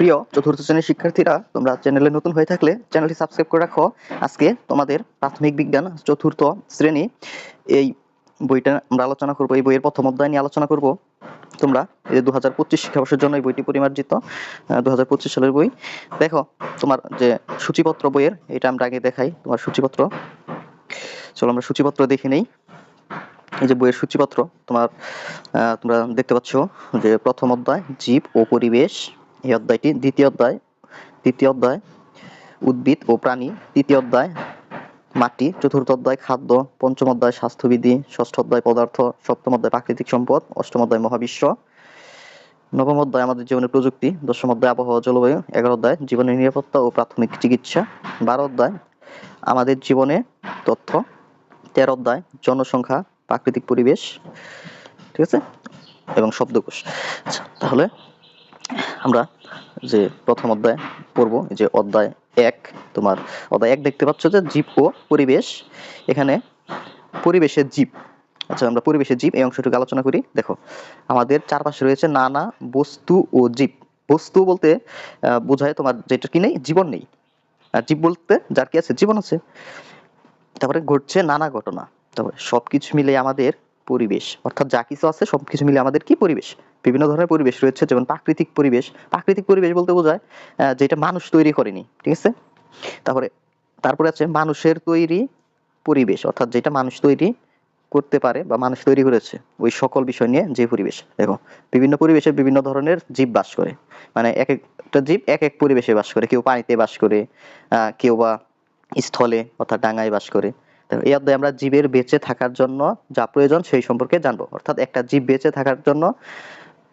প্রিয় চতুর্থ শ্রেণির শিক্ষার্থীরা, তোমরা চ্যানেলে নতুন হয়ে থাকলে চ্যানেলটি সাবস্ক্রাইব করে রাখো। আজকে তোমাদের প্রাথমিক বিজ্ঞান চতুর্থ শ্রেণি, এই বইটা আমরা আলোচনা করব, এই বইয়ের প্রথম অধ্যায় নিয়ে আলোচনা করব। তোমরা এই যে দু হাজার পঁচিশ শিক্ষাবর্ষের জন্য এই বইটি পরিমার্জিত দু হাজার পঁচিশ সালের বই। দেখো, তোমার যে সূচিপত্র বইয়ের, এটা আমরা আগে দেখাই তোমার সূচিপত্র। চলো আমরা সূচিপত্র দেখে নেই। এই যে বইয়ের সূচিপত্র, তোমার তোমরা দেখতে পাচ্ছ যে প্রথম অধ্যায়, জীব ও পরিবেশ। এই অধ্যায়টি দ্বিতীয় অধ্যায় তৃতীয় অধ্যায় উদ্ভিদ ও প্রাণী তৃতীয় অধ্যায় মাটি চতুর্থ অধ্যায় খাদ্য পঞ্চম অধ্যায় স্বাস্থ্যবিধি ষষ্ঠ অধ্যায় পদার্থ সপ্তম অধ্যায় প্রাকৃতিক সম্পদ অষ্টম অধ্যায় মহাবিশ্ব নবম অধ্যায় আমাদের জীবনের প্রযুক্তি দশম অধ্যায় আবহাওয়া জলবায়ু এগারো অধ্যায় জীবনের নিরাপত্তা ও প্রাথমিক চিকিৎসা বারো অধ্যায় আমাদের জীবনে তথ্য তেরো অধ্যায় জনসংখ্যা প্রাকৃতিক পরিবেশ ঠিক আছে? এবং শব্দকোষ। আচ্ছা, তাহলে আমরা যে প্রথম অধ্যায় পড়ব যে অধ্যায় এক, তোমার অধ্যায় এক দেখতে পাচ্ছ যে জীব ও পরিবেশ। এখানে পরিবেশের জীব আচ্ছা আমরা পরিবেশের জীব এই অংশটুকু আলোচনা করি। দেখো, আমাদের চারপাশে রয়েছে নানা বস্তু ও জীব। বস্তু বলতে বোঝায় তোমার যেটা কি নেই? জীবন নেই। আর জীব বলতে যার কি আছে? জীবন আছে। তারপরে ঘটছে নানা ঘটনা। তারপরে সবকিছু মিলে আমাদের পরিবেশ? অর্থাৎ যা কিছু আছে, সবকিছু মিলে আমাদের কি পরিবেশ? বিভিন্ন ধরনের পরিবেশ রয়েছে, যেমন প্রাকৃতিক পরিবেশ। প্রাকৃতিক পরিবেশ বলতে বোঝায় যেটা মানুষ তৈরি করেনি, ঠিক আছে? তারপরে তারপরে আছে মানুষের তৈরি পরিবেশ, অর্থাৎ যেটা মানুষ তৈরি করতে পারে বা মানুষ তৈরি করেছে, ওই সকল বিষয় নিয়ে যে পরিবেশ। দেখো, বিভিন্ন পরিবেশে বিভিন্ন ধরনের জীব বাস করে। মানে এক একটা জীব এক এক পরিবেশে বাস করে। কেউ পানিতে বাস করে কেউ বা স্থলে, অর্থাৎ ডাঙায় বাস করে। এই অধ্যায়ে আমরা জীবের বেঁচে থাকার জন্য যা প্রয়োজন সেই সম্পর্কে জানব। অর্থাৎ একটা জীব বেঁচে থাকার জন্য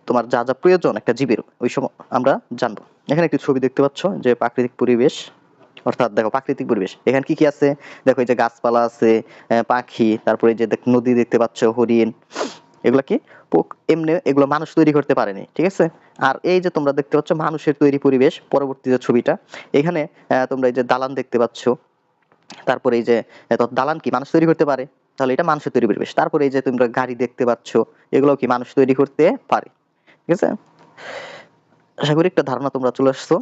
তোমার যা যা প্রয়োজন একটা জীবের, ওই সময় আমরা জানব। এখানে একটি ছবি দেখতে পাচ্ছ, যে প্রাকৃতিক পরিবেশ, অর্থাৎ দেখো প্রাকৃতিক পরিবেশ। এখানে কি কি আছে? দেখো এই যে গাছপালা আছে পাখি, তারপরে যে দেখ- নদী দেখতে পাচ্ছ, হরিণ। এগুলা কি? এমনি এগুলো মানুষ তৈরি করতে পারেনি, ঠিক আছে? আর এই যে তোমরা দেখতে পাচ্ছ মানুষের তৈরি পরিবেশ, পরবর্তী যে ছবিটা, এখানে তোমরা এই যে দালান দেখতে পাচ্ছ। তারপরে এই যে দালান কি? মানুষ তৈরি করতে পারে। তাহলে এটা মানুষের তৈরি পরিবেশ। তারপরে এই যে, তোমরা গাড়ি দেখতে পাচ্ছ, এগুলো কি মানুষ তৈরি করতে পারে? ঠিক আছে? আশা করি একটা ধারণা তোমরা চলে আসছো।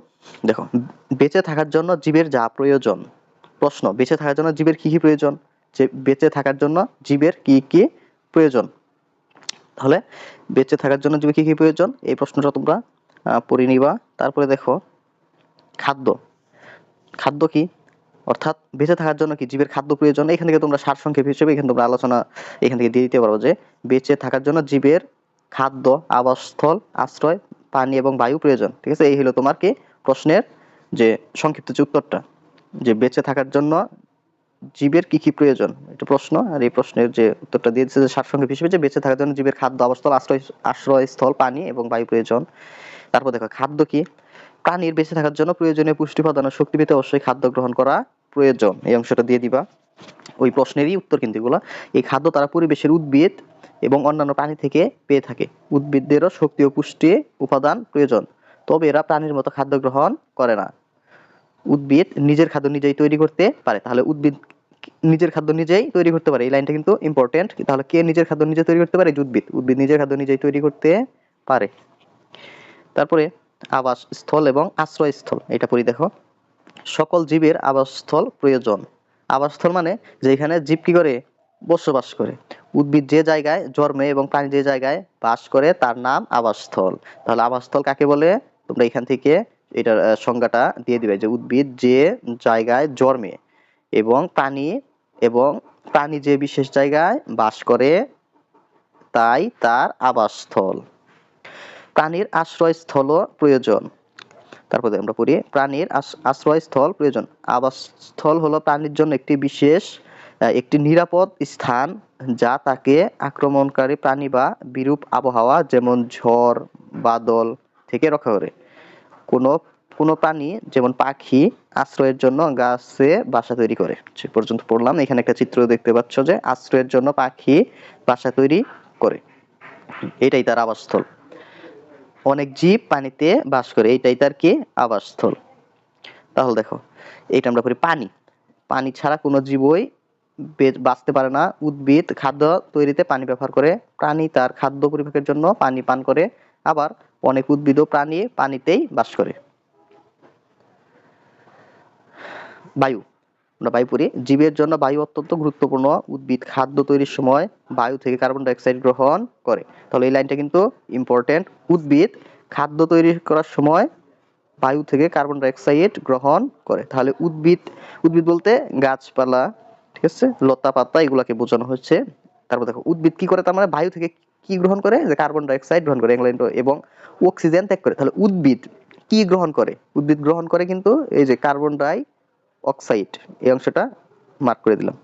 দেখো, বেঁচে থাকার জন্য জীবের যা প্রয়োজন। প্রশ্ন, বেঁচে থাকার জন্য জীবের কি কি প্রয়োজন? যে, বেঁচে থাকার জন্য জীবের কি কি প্রয়োজন? তাহলে, বেঁচে থাকার জন্য জীবের কি কি প্রয়োজন? এই প্রশ্নটা তোমরা পড়ে নিবা। তারপরে দেখো, খাদ্য। খাদ্য কি? অর্থাৎ বেঁচে থাকার জন্য কি জীবের খাদ্য প্রয়োজন? এখান থেকে তোমরা সারসংক্ষেপ হিসেবে এখানে তোমরা আলোচনা এখান থেকে দিয়ে দিতে পারো যে বেঁচে থাকার জন্য জীবের খাদ্য, আবাসস্থল, আশ্রয়, পানি এবং বায়ু প্রয়োজন। ঠিক আছে? এই হলো তোমার কি প্রশ্নের যে সংক্ষিপ্ত যে উত্তরটা। যে বেঁচে থাকার জন্য জীবের কি কি প্রয়োজন? এটা প্রশ্ন, আর এই প্রশ্নের যে উত্তরটা দিয়ে দিচ্ছে যে সারসংক্ষেপ হিসেবে যে বেঁচে থাকার জন্য জীবের খাদ্য, আবাসস্থল, আশ্রয়, আশ্রয়স্থল, পানি এবং বায়ু প্রয়োজন। তারপর দেখো, খাদ্য কি? প্রাণীর বেঁচে থাকার জন্য প্রয়োজনীয় পুষ্টি প্রদান শক্তি পেতে অবশ্যই খাদ্য গ্রহণ করা প্রয়োজন, এই অংশটা দিয়ে দিবা। ওই প্রশ্নেরই উত্তর কিন্তু এগুলো। এই খাদ্য তারা পরিবেশের উদ্ভিদ এবং অন্যান্য প্রাণী থেকে পেয়ে থাকে। উদ্ভিদদেরও শক্তি ও পুষ্টি উপাদান প্রয়োজন। তবে এরা প্রাণীর মতো খাদ্য গ্রহণ করে না। উদ্ভিদ নিজের খাদ্য নিজেই তৈরি করতে পারে। তাহলে উদ্ভিদ নিজের খাদ্য নিজেই তৈরি করতে পারে। এই লাইনটা কিন্তু ইম্পর্টেন্ট তাহলে কে নিজের খাদ্য নিজে তৈরি করতে পারে? উদ্ভিদ। উদ্ভিদ নিজের খাদ্য নিজেই তৈরি করতে পারে। তারপরে আবাসস্থল এবং আশ্রয়স্থল। এটা পড়ি দেখো। সকল জীবের আবাসস্থল প্রয়োজন। আবাসস্থল মানে যেখানে জীব কি করে? বসবাস করে। উদ্ভিদ যে জায়গায় জন্মে এবং প্রাণী যে জায়গায় বাস করে, তার নাম আবাসস্থল। তাহলে আবাসস্থল কাকে বলে? তোমরা এখান থেকে এটার সংজ্ঞাটা দিয়ে দিবে যে উদ্ভিদ যে জায়গায় জন্মে এবং প্রাণী এবং প্রাণী যে বিশেষ জায়গায় বাস করে, তাই তার আবাসস্থল। প্রাণীর আশ্রয়স্থল প্রয়োজন। তারপরে আমরা পড়ি, প্রাণীর আশ- আশ্রয়স্থল প্রয়োজন। আবাসস্থল হলো প্রাণীর জন্য একটি বিশেষ একটি নিরাপদ স্থান যা তাকে আক্রমণকারী প্রাণী বা বিরূপ আবহাওয়া যেমন ঝড়, বাদল থেকে রক্ষা করে। কোনো কোনো প্রাণী যেমন পাখি আশ্রয়ের জন্য গাছে বাসা তৈরি করে। সে পর্যন্ত পড়লাম। এখানে একটা চিত্র দেখতে পাচ্ছ যে আশ্রয়ের জন্য পাখি বাসা তৈরি করে। এটাই তার আবাসস্থল। অনেক জীব পানিতে বাস করে। এটাই তার কি? আবাসস্থল। তাহলে দেখো এটা আমরা করি পানি। পানি ছাড়া কোনো জীবই বাঁচতে পারে না। উদ্ভিদ, খাদ্য তৈরিতে পানি ব্যবহার করে। প্রাণী তার খাদ্য পরিপাকের জন্য পানি পান করে। আবার অনেক উদ্ভিদ ও প্রাণী পানিতেই বাস করে। বায়ু। আমরা বায়ু জীবের জন্য বায়ু অত্যন্ত গুরুত্বপূর্ণ উদ্ভিদ, খাদ্য তৈরির সময় বায়ু থেকে কার্বন ডাই অক্সাইড গ্রহণ করে। তাহলে এই লাইনটা কিন্তু ইম্পর্টেন্ট উদ্ভিদ খাদ্য তৈরি করার সময় বায়ু থেকে কার্বন ডাই অক্সাইড গ্রহণ করে। তাহলে উদ্ভিদ উদ্ভিদ বলতে গাছপালা, ঠিক আছে? লতা পাতা, এগুলাকে বোঝানো হচ্ছে তারপর দেখো, উদ্ভিদ কি করে? তার মানে বায়ু থেকে কি গ্রহণ করে? যে কার্বন ডাই অক্সাইড গ্রহণ করে কিন্তু- এবং অক্সিজেন ত্যাগ করে। তাহলে উদ্ভিদ কি গ্রহণ করে? উদ্ভিদ গ্রহণ করে কিন্তু এই যে কার্বন ডাই অক্সাইড, এই অংশটা মার্ক করে দিলাম।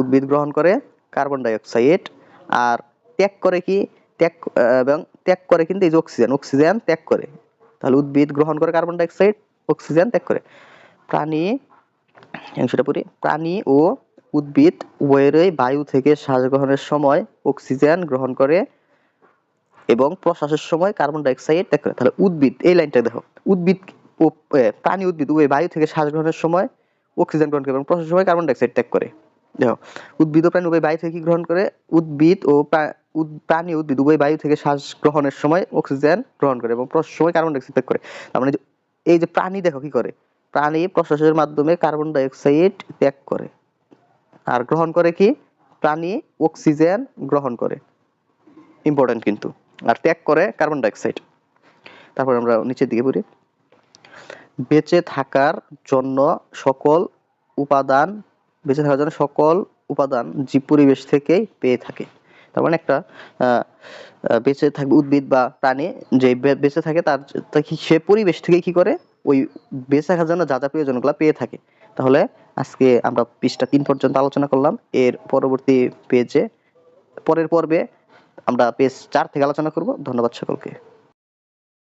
উদ্ভিদ গ্রহণ করে কার্বন ডাই অক্সাইড আর ত্যাগ করে কি? ত্যাগ এবং ত্যাগ করে কিন্তু এই যে অক্সিজেন অক্সিজেন ত্যাগ করে। তাহলে উদ্ভিদ গ্রহণ করে কার্বন ডাই অক্সাইড অক্সিজেন ত্যাগ করে। প্রাণী অংশটা পড়ি। প্রাণী ও উদ্ভিদ উভয়েরই বায়ু থেকে শ্বাস গ্রহণের সময় অক্সিজেন গ্রহণ করে এবং প্রশ্বাসের সময় কার্বন ডাই অক্সাইড ত্যাগ করে। তাহলে উদ্ভিদ, এই লাইনটা দেখো। উদ্ভিদ প্রাণী উদ্ভিদ উভয় বায়ু থেকে শ্বাস গ্রহণের সময় অক্সিজেন গ্রহণ করে এবং প্রশ্বাসের সময় কার্বন ডাই অক্সাইড ত্যাগ করে। দেখো, উদ্ভিদ ও প্রাণী উভয় বায়ু থেকে কি গ্রহণ করে? উদ্ভিদ ও প্রাণী উদ্ভিদ উভয় বায়ু থেকে শ্বাস গ্রহণের সময় অক্সিজেন গ্রহণ করে এবং প্রশ্বাসের সময় কার্বন ডাই অক্সাইড ত্যাগ করে। তার মানে এই যে প্রাণী দেখো কি করে? প্রাণী প্রশ্বাসের মাধ্যমে কার্বন ডাইঅক্সাইড ত্যাগ করে। আর গ্রহণ করে কি? প্রাণী অক্সিজেন গ্রহণ করে। ইম্পর্টেন্ট কিন্তু। আর ত্যাগ করে কার্বন ডাই অক্সাইড তারপর আমরা নিচের দিকে পড়ি। বেঁচে থাকার জন্য সকল উপাদান, বেঁচে থাকার জন্য সকল উপাদান জীব পরিবেশ থেকেই পেয়ে থাকে। তার মানে একটা বেঁচে থাকবে উদ্ভিদ বা প্রাণী যে বেঁচে থাকে তার সে পরিবেশ থেকে কি করে? ওই বেঁচে থাকার জন্য যা যা প্রয়োজনগুলো পেয়ে থাকে। তাহলে আজকে আমরা পৃষ্ঠা তিন পর্যন্ত আলোচনা করলাম। এর পরবর্তী পেজে, পরের পর্বে আমরা পেজ চার থেকে আলোচনা করব। ধন্যবাদ সকলকে।